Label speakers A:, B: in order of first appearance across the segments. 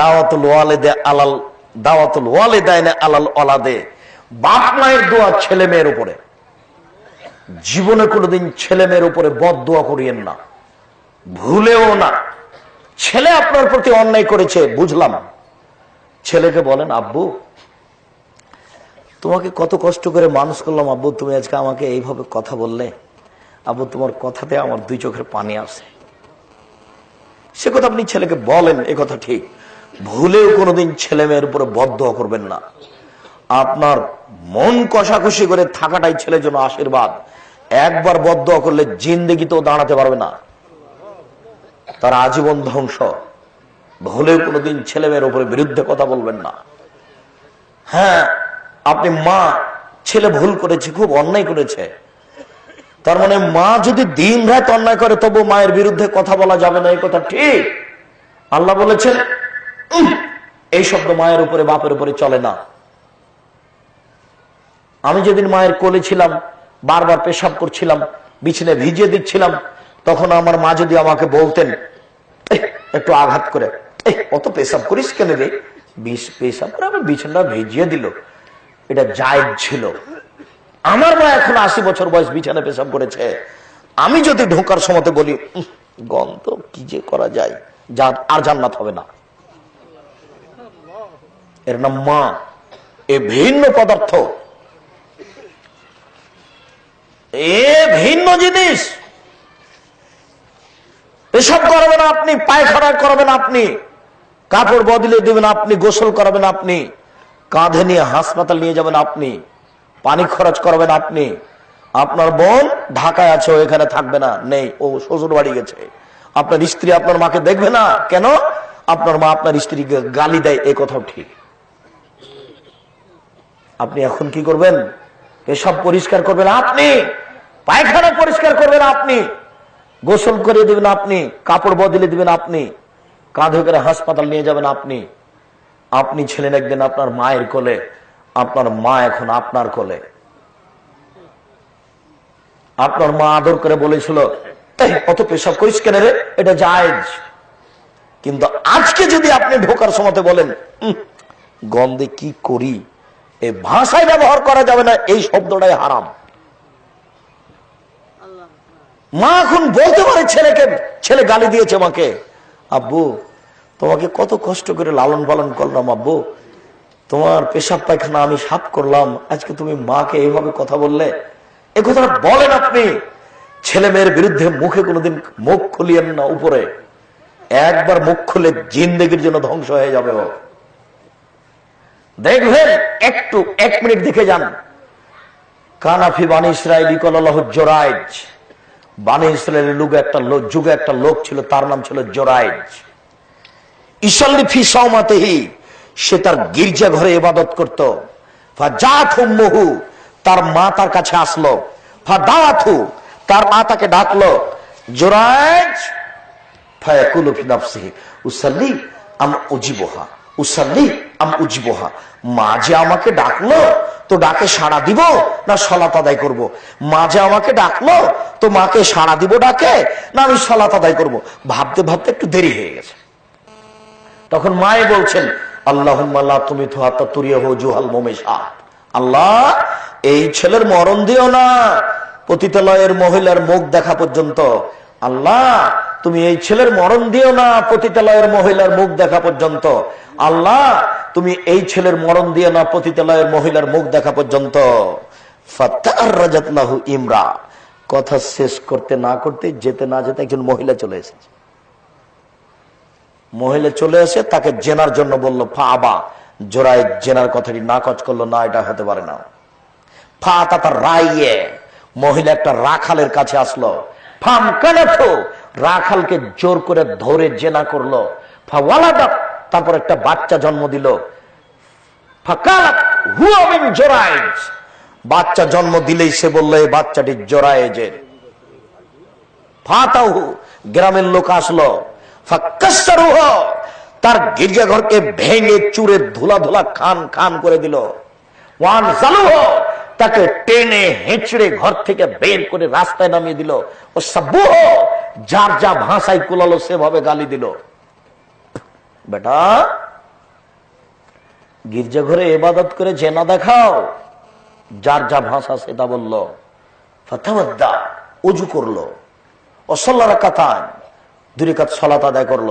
A: দাওয়াতুল ওয়ালেদে আলাল, দাওয়াতুল ওয়ালেদাইনে আলাল ওলাদে, বাপ মায়ের দোয়া ছেলে মেয়ের উপরে। জীবনে কোনোদিন ছেলে মেয়ের উপরে বদ দোয়া করিয়েন না। ভুলেও না। ছেলে আপনার প্রতি অন্যায় করেছে, বুঝলাম। ছেলেকে বলেন, আব্বু, তোমাকে কত কষ্ট করে মানুষ করলাম, আব্বু, তুমি আজকে আমাকে এইভাবে কথা বললে। আব্বু, তোমার কথাতে আমার দুই চোখের পানি আসে। সে কথা আপনি ছেলেকে বলেন, এ কথা ঠিক। ভুলেও কোনোদিন ছেলে মেয়ের উপরে বদ্ধ করবেন না। আপনার মন কষাকষি করে থাকাটাই ছেলের জন্য আশীর্বাদ। একবার বদ্ধ করলে জিন্দেগিতেও দাঁড়াতে পারবে না। তার আজীবন ধ্বংস। ভুলেও কোনোদিন ছেলে মেয়ের উপরে বিরুদ্ধে কথা বলবেন না। হ্যাঁ আপনি মা, ছেলে ভুল করেছে, খুব অন্যায় করেছে। তার মানে মা যদি দিন রাত অন্যায় করে তবু মায়ের বিরুদ্ধে কথা বলা যাবে না, এই কথা ঠিক। আল্লাহ বলেছেন এই শব্দ মায়ের উপরে বাপের উপরে চলে না। আমি যেদিন মায়ের কোলে ছিলাম বারবার পেশাব করছিলাম বিছানে ভিজিয়ে দিচ্ছিলাম তখন আমার মা যদি আমাকে বলতেন একটু আঘাত করে অত পেশাব করিস কেন রে? পেশাব করে আমার বিছানাটা ভিজিয়ে দিল। এটা জায়জ ছিল। আমার মা এখন আশি বছর বয়স বিছানা পেশাব করেছে। আমি যদি ঢোকার সময় বলি "উহ, গন্ধ কি যে করা যায়? যা আর জান্নাত হবে না। এর নাম মা। এ ভিন্ন পদার্থ। এ ভিন্ন জিনিস। এসব করবেন আপনি, পায়খানা করবেন আপনি, কাপড় বদলে দিবেন আপনি, গোসল করাবেন আপনি, কাঁধে নিয়ে হাসপাতাল নিয়ে যাবেন আপনি, পানি খরচ করবেন আপনি। আপনার বোন ঢাকায় আছে এখানে থাকবে না। নেই, ও শ্বশুর বাড়ি গেছে। আপনার স্ত্রী আপনার মাকে দেখবে না? কেন? আপনার মা আপনার স্ত্রীকে গালি দেয়, এ কথাও ঠিক। আপনি এখন কি করবেন? এসব পরিষ্কার করবেন আপনি। পায়খানা পরিষ্কার করবেন আপনি। গোসল করে দিবেন আপনি। কাপড় বদলে দিবেন আপনি। কাঁধে করে হাসপাতাল নিয়ে যাবেন আপনি। আপনি ছেলে একদিন আপনার মায়ের কোলে। আপনার মা এখন আপনার কোলে। আপনার মা আদর করে বলেছিল অত পেশাব করিস কেন রে? এটা জায়জ। কিন্তু আজকে যদি আপনি ঢোকার সময় বলেন "উম, গন্ধে কি করি? এই ভাষায় ব্যবহার করা যাবে না, এই শব্দটাই হারাম। মা এখন বলতে পারে, ছেলেকে, ছেলে গালি দিয়েছে মাকে, আব্বু, তোমাকে কত কষ্ট করে লালন পালন করলাম, আব্বু। তোমার পেশাব পায়খানা আমি সাফ করলাম। আজকে তুমি মাকে এইভাবে কথা বললে? এ কথাটা বলেন আপনি। ছেলে মেয়ের বিরুদ্ধে মুখে কোনোদিন মুখ খুলিয়েন না উপরে। একবার মুখ খুলে জিন্দেগির জন্য ধ্বংস হয়ে যাবে ও। দেখবেন একটু, এক মিনিট দেখে যান। কানাফি বানি ইসরায়েল জোরাইজ। বানি ইসরায়েলের লোক একটা লোক যুগে একটা লোক ছিল, তার নাম ছিল জোরাইজ। ইসল্লি ফি সে তার গির্জা ঘরে ইবাদত করত। মহু তার মা তার কাছে আসলো। ফা দাওয়াথু তার মা তাকে ডাকলো, জোরাইজ, ফায়াকুলু ফি নাফসিহি, উসাল্লি আম উজিবহা। উসাল্লি আম উজিবহা মা যে আমাকে ডাকলো তো ডাকে সাড়া দিব না সলাত আদায় করব। মা যে আমাকে ডাকলো তো মাকে সাড়া দিব ডাকে না আমি সলাত আদায় করব। ভাবতে ভাবতে একটু দেরি হয়ে গেছে তখন মায়ে বলছেন আল্লাহ তুমি জুহাল মোমেশা আল্লাহ, এই ছেলের মরণ দিও না পতিতালয়ের মহিলার মুখ দেখা পর্যন্ত আল্লাহ তুমি এই ছেলের মরণ দিও না পতিতালয়ের মহিলার মুখ দেখা পর্যন্ত। আল্লাহ, তুমি এই ছেলের মরণ দিও না পতিতালয়ের মহিলার মুখ দেখা পর্যন্ত। ইমরা। কথা শেষ করতে না করতে, যেতে না যেতে একজন মহিলা চলে এসেছে। মহিলা চলে এসে তাকে জেনার জন্য বলল, ফা আবা। জোড়ায় জেনার কথাটি না কচ করল, না, এটা হতে পারে না। ফা তাতার রাইয়ে। মহিলা একটা রাখালের কাছে আসলো। রাখালকে জোর করে ধরে জেনা করল। তারপর একটা বাচ্চা জন্ম দিল। বাচ্চা জন্ম দিলেই সে বলল এই বাচ্চাটি জোরায়েজের ফাতাহু গ্রামের লোক আসলো। ফাক্কাসসারুহ তার গির্জাঘরকে ভেঙে চুরে ধুলা ধুলা খান খান করে দিল। তাকে টেনে হেঁচড়ে ঘর থেকে বের করে রাস্তায় নামিয়ে দিল। ও সাব্বুহ, যার যা ভাষায় কুলালো, সেভাবে গালি দিল। বেটা, গির্জাঘরে এবাদত করে জেনা দেখাও। যার যা ভাষা, সেটা বলল। ফাতাওয়াদ্দা, উজু করল। অসল্লার কাতান দুই কাত সলাত আদায় করল।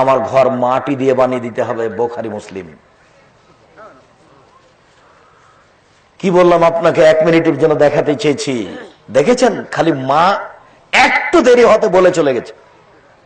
A: আমার ঘর মাটি দিয়ে বানিয়ে দিতে হবে, বোখারি মুসলিম। কি বললাম আপনাকে? এক মিনিটের জন্য দেখাতে চেয়েছি। দেখেছেন? খালি মা একটু দেরি হতে বলে চলে গেছে।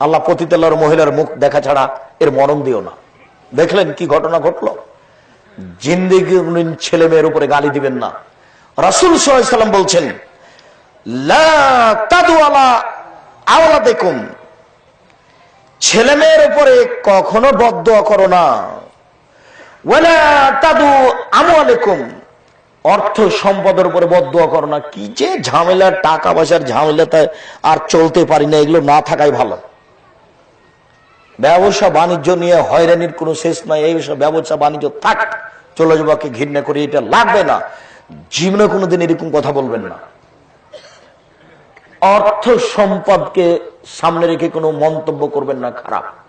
A: আল্লাহ পতিতাল্লার মহিলার মুখ দেখা ছাড়া এর মরণ দিও না। দেখলেন কি ঘটনা ঘটলো? জিন্দিগি ছেলে মেয়ের উপরে গালি দিবেন না। রাসুল সাল্লাম বলছেন, লা দেখুন ছেলে মেয়ের উপরে কখনো বদ্ধ করো না। অর্থ সম্পদের উপরে বদ্ধ করো না। কি যে ঝামেলা টাকা পয়সার ঝামেলাতে আর চলতে পারি না, এগুলো না থাকাই ভালো। ব্যবসা বাণিজ্য নিয়ে হয়রানির কোনো শেষ নাই, এই সব ব্যবসা বাণিজ্য থাক, চলে যাবাকে ঘৃণা করি, এটা লাগবে না। জীবনে কোনোদিন এরকম কথা বলবেন না। অর্থ সম্পদকে সামনে রেখে কোনো মন্তব্য করবেন না খারাপ।